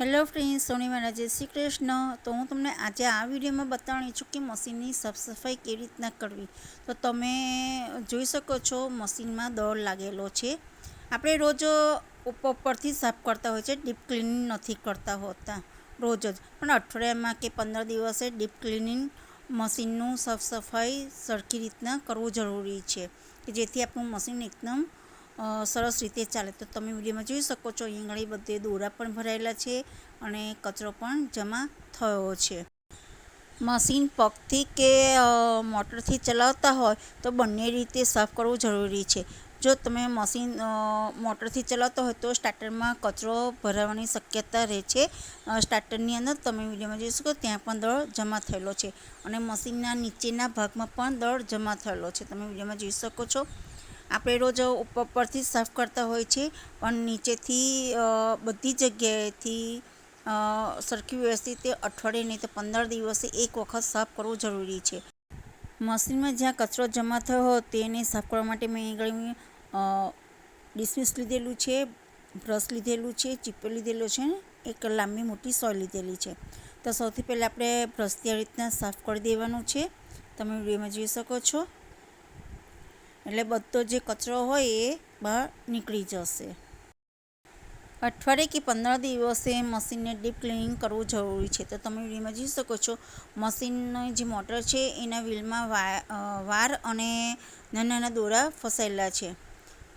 Hello friend સોની મારા શ્રી કૃષ્ણ. તો હું તમને આજે આ વિડીયોમાં બતાવણી છું કે મશીનની સાફ સફાઈ કેવી રીતના કરવી. તો તમે જોઈ શકો છો મશીનમાં દોડ લાગેલો છે. આપણે રોજ ઉપરથી પરથી સાફ કરતા હોય છે, ડીપ ક્લિનિંગ નથી કરતા હોતા રોજ જ. પણ અઠવાડિયામાં કે પંદર દિવસે ડીપ ક્લિનિંગ મશીનનું સાફ સફાઈ સરખી રીતના કરવું જરૂરી છે કે જેથી આપણું મશીન એકદમ સરસ રીતે ચાલે. તો તમે વિડીયોમાં જોઈ શકો છો ઈંગળી બધે દોરા પણ ભરાયેલા છે અને કચરો પણ જમા થયો છે. મશીન પગથી કે મોટરથી ચલાવતા હોય તો બંને રીતે સાફ કરવું જરૂરી છે. જો તમે મશીન મોટરથી ચલાવતા હોય તો સ્ટાર્ટરમાં કચરો ભરાવાની શક્યતા રહે છે. સ્ટાર્ટરની અંદર તમે વિડીયોમાં જોઈ શકો ત્યાં પણ દળ જમા થયેલો છે અને મશીનના નીચેના ભાગમાં પણ દળ જમા થયેલો છે. તમે વિડીયોમાં જોઈ શકો છો. આપણે રોજ ઉપર પરથી સાફ કરતા હોય છે, પણ નીચેથી બધી જગ્યાએથી સરખી વ્યવસ્થિત અઠવાડિયે નહીં તો પંદર દિવસે એક વખત સાફ કરવું જરૂરી છે. મશીનમાં જ્યાં કચરો જમા થયો તેને સાફ કરવા માટે મેં આગળ ડિસમિસ લીધેલું છે, બ્રશ લીધેલું છે, ચીપો લીધેલો છે ને, એક લાંબી મોટી સોય લીધેલી છે. તો સૌથી પહેલાં આપણે બ્રશથી આ રીતના સાફ કરી દેવાનું છે. તમે વિડીયોમાં જોઈ શકો છો. એટલે બધો જે કચરો હોય એ બહાર નીકળી જશે. અઠવાડિયે કે પંદર દિવસે મશીનને ડીપ ક્લિનિંગ કરવું જરૂરી છે. તો તમે વિડીયોમાં જોઈ શકો છો, મશીનની જે મોટર છે, એના વ્હીલમાં વાર અને નાના નાના દોરા ફસાયેલા છે.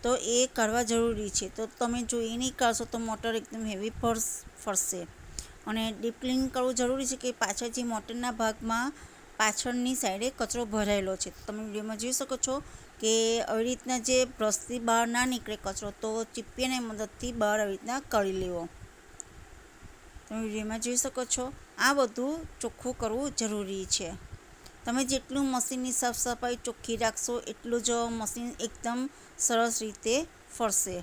તો એ કરવા જરૂરી છે. તો તમે જો એ નહીં કરશો તો મોટર એકદમ હેવી ફર્સ, ફરશે. અને ડીપ ક્લિનિંગ કરવું જરૂરી છે કે પાછળ જે મોટરના ભાગમાં પાછળની સાઈડે કચરો ભરાયેલો છે. તમે વિડીયોમાં જોઈ શકો છો કે આવી રીતના જે બ્રશથી બહાર ના નીકળે કચરો, તો ચીપિયાની મદદથી બહાર આવી રીતના કરી લેવો. તમે વિડીયોમાં જોઈ શકો છો, આ બધું ચોખ્ખું કરવું જરૂરી છે. તમે જેટલું મશીનની સાફ સફાઈ ચોખ્ખી રાખશો, એટલું જ મશીન એકદમ સરસ રીતે ફરશે.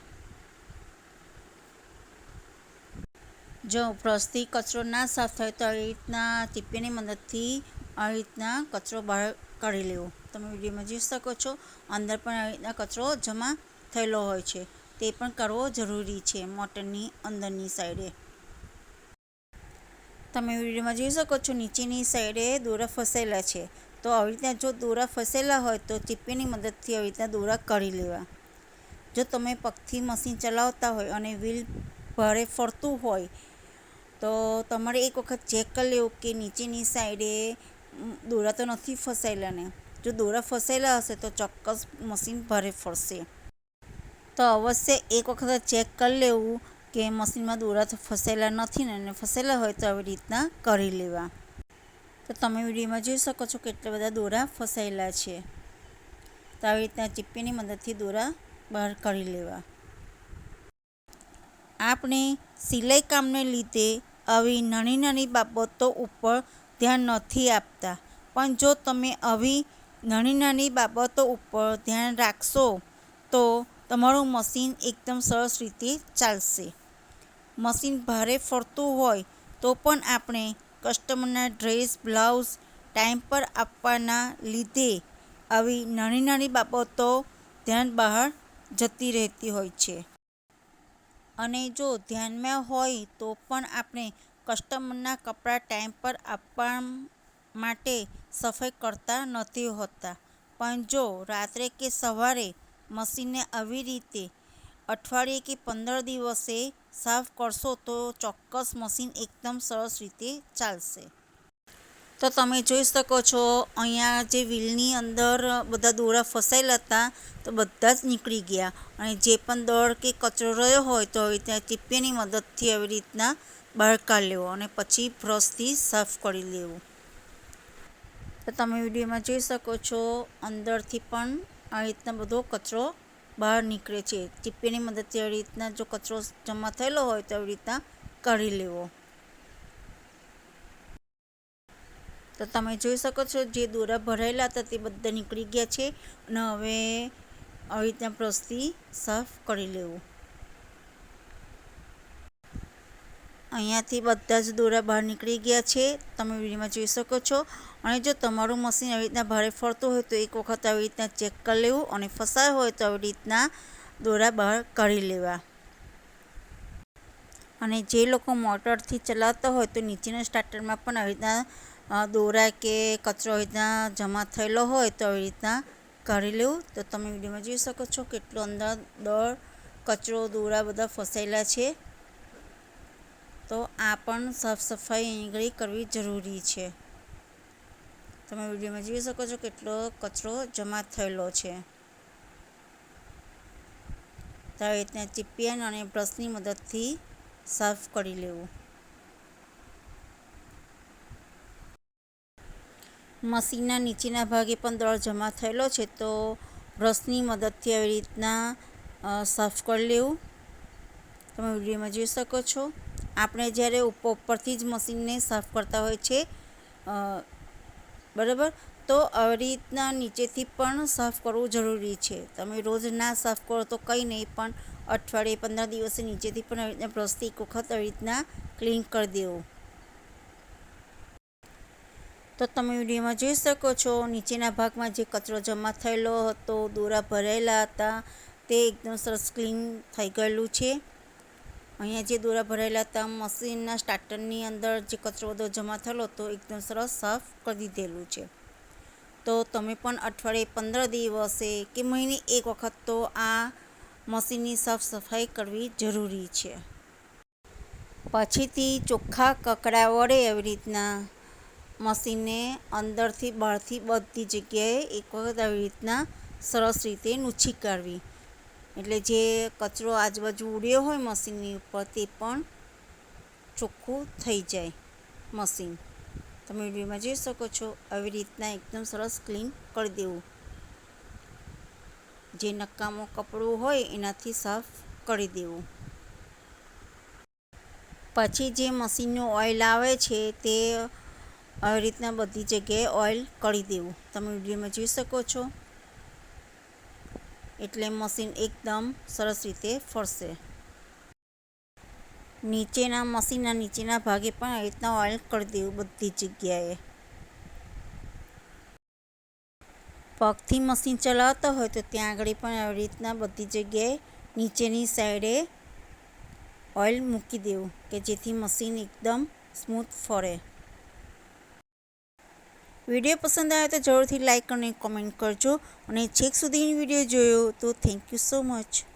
જો બ્રશથી કચરો ના સાફ થાય, તો આવી રીતના ચીપિયાની મદદથી આવી રીતના કચરો બહાર કાઢી લેવો. તમે વિડીયોમાં જોઈ શકો છો અંદર પણ આવી રીતના કચરો જમા થયેલો હોય છે. તે પણ કરવો જરૂરી છે મોટરની અંદરની સાઈડે. તમે વિડીયોમાં જોઈ શકો છો નીચેની સાઈડે દોરા ફસેલા છે. તો આવી રીતના જો દોરા ફસેલા હોય તો ચીપીની મદદથી આવી રીતના દોરા કરી લેવા. જો તમે પગથી મશીન ચલાવતા હોય અને વ્હીલ ભારે ફરતું હોય, તો તમારે એક વખત ચેક કરી લેવું કે નીચેની સાઈડે દોરા તો નથી ફસાયેલા ને જો દોરા ફસાયેલા હશે તો ચોક્કસ મશીન ભારે ફરશે. તો અવશ્ય એક વખત ચેક કરી લેવું કે મશીનમાં દોરા ફસાયેલા નથી ને અને ફસાયેલા હોય તો આવી રીતના કરી લેવા. તો તમે વિડીયોમાં જોઈ શકો છો કેટલા બધા દોરા ફસાયેલા છે. તો આવી રીતના ચીપ્પીની મદદથી દોરા બહાર કરી લેવા. આપણે સિલાઈ કામને લીધે આવી નાની નાની બાબતો ઉપર ધ્યાન નથી આપતા. પણ જો તમે આવી નાની નાની બાબતો ઉપર ધ્યાન રાખશો તો તમારું મશીન એકદમ સરસ રીતે ચાલશે. મશીન ભારે ફરતું હોય તો પણ આપણે કસ્ટમરના ડ્રેસ, બ્લાઉઝ, ટાઈમ પર આપવાના લીધે આવી નાની નાની બાબતો ધ્યાન બહાર જતી રહેતી હોય છે. અને જો ધ્યાનમાં હોય તો પણ આપણે કસ્ટમરના કપડાં ટાઈમ પર આપવા માટે સફાઈ કરતા નથી હોતા. પણ જો રાત્રે કે સવારે મશીનને આવી રીતે અઠવાડિયે કે પંદર દિવસે સાફ કરશો તો ચોક્કસ મશીન એકદમ સરસ રીતે ચાલશે. તો તમે જોઈ શકો છો, અહીંયા જે વ્હીલની અંદર બધા દોરા ફસાયેલા હતા તો બધા જ નીકળી ગયા. અને જે પણ દળ કે કચરો રહ્યો હોય તો હવે ત્યાં ચીપિયાની મદદથી આવી રીતના બહાર કાઢી લેવો અને પછી બ્રશથી સાફ કરી લેવું. તો તમે વિડીયોમાં જોઈ શકો છો, અંદરથી પણ આ રીતના બધો કચરો બહાર નીકળે છે. ચીપીની મદદથી આવી રીતના જો કચરો જમા થયેલો હોય તો આવી રીતના કાઢી લેવો. તો તમે જોઈ શકો છો, જે દોરા ભરાયેલા હતા તે બધા નીકળી ગયા છે અને હવે આવી રીતના બ્રશથી સાફ કરી લેવું. અહીંયાથી બધા જ દોરા બહાર નીકળી ગયા છે. તમે વિડીયોમાં જોઈ શકો છો. અને જો તમારું મશીન આવી રીતના ભારે ફરતું હોય તો એક વખત આવી રીતના ચેક કરી લેવું અને ફસાયો હોય તો આવી રીતના દોરા બહાર કાઢી લેવા. અને જે લોકો મોટરથી ચલાવતા હોય તો નીચેના સ્ટાર્ટરમાં પણ આવી રીતના દોરા કે કચરો આવી રીતના જમા થયેલો હોય તો આવી રીતના કાઢી લેવું. તો તમે વિડીયોમાં જોઈ શકો છો કેટલો અંદર દળ કચરો, દોરા બધા ફસાયેલા છે. તો આ પણ સાફ સફાઈ આંગળી કરવી જરૂરી છે. તમે વિડીયોમાં જોઈ શકો છો કેટલો કચરો જમા થયેલો છે. તો આવી રીતના ચીપિયન અને બ્રશની મદદથી સાફ કરી લેવું. મશીનના નીચેના ભાગે પણ દળ જમા થયેલો છે તો બ્રશની મદદથી આવી રીતના સાફ કરી લેવું. તમે વિડીયોમાં જોઈ શકો છો. આપણે જ્યારે ઉપર ઉપરથી જ મશીનને સાફ કરતા હોય છે બરાબર? તો આવી રીતના નીચેથી પણ સાફ કરવું જરૂરી છે. તમે રોજ ના સાફ કરો તો કંઈ નહીં, પણ અઠવાડિયે પંદર દિવસે નીચેથી પણ આવી રીતના બ્રશથી એક વખત આવી રીતના ક્લીન કરી દેવું. તો તમે વિડીયોમાં જોઈ શકો છો, નીચેના ભાગમાં જે કચરો જમા થયેલો હતો, દોરા ભરાયેલા હતા, તે એકદમ સરસ ક્લીન થઈ ગયેલું છે. અહીંયા જે દોરા ભરાયેલા હતા, મશીનના સ્ટાર્ટરની અંદર જે કચરો બધો જમા થયેલો હતો, એકદમ સરસ સાફ કરી દીધેલું છે. તો તમે પણ અઠવાડિયે પંદર દિવસે કે મહિને એક વખત તો આ મશીનની સાફ સફાઈ કરવી જરૂરી છે. પછીથી ચોખ્ખા કકડા વડે એવી રીતના મશીનને અંદરથી બહારથી બધી જગ્યાએ એક વખત આવી રીતના સરસ રીતે નૂછી કાઢવી. એટલે જે કચરો આજુબાજુ ઉડ્યો હોય મશીનની ઉપર તે પણ ચોખ્ખું થઈ જાય મશીન. તમે વિડીયોમાં જોઈ શકો છો આવી રીતના એકદમ સરસ ક્લીન કરી દેવું. જે નકામું કપડું હોય એનાથી સાફ કરી દેવું. પછી જે મશીનનું ઓઇલ આવે છે તે આવી રીતના બધી જગ્યાએ ઓઇલ કરી દેવું. તમે વિડીયોમાં જોઈ શકો છો એટલે મશીન એકદમ સરસ રીતે ફરશે. નીચેના મશીનના નીચેના ભાગે પણ આવી રીતના ઓઇલ કરી દેવું બધી જગ્યાએ. પગથી મશીન ચલાવતા હોય તો ત્યાં આગળ પણ આવી રીતના બધી જગ્યાએ નીચેની સાઈડે ઓઇલ મૂકી દેવું કે જેથી મશીન એકદમ સ્મૂથ ફરે. વીડિયો પસંદ આવે તો જરૂરથી લાઇક અને કોમેન્ટ કરજો. અને છેક સુધી વીડિયો જોયો તો થેન્ક યુ સો મચ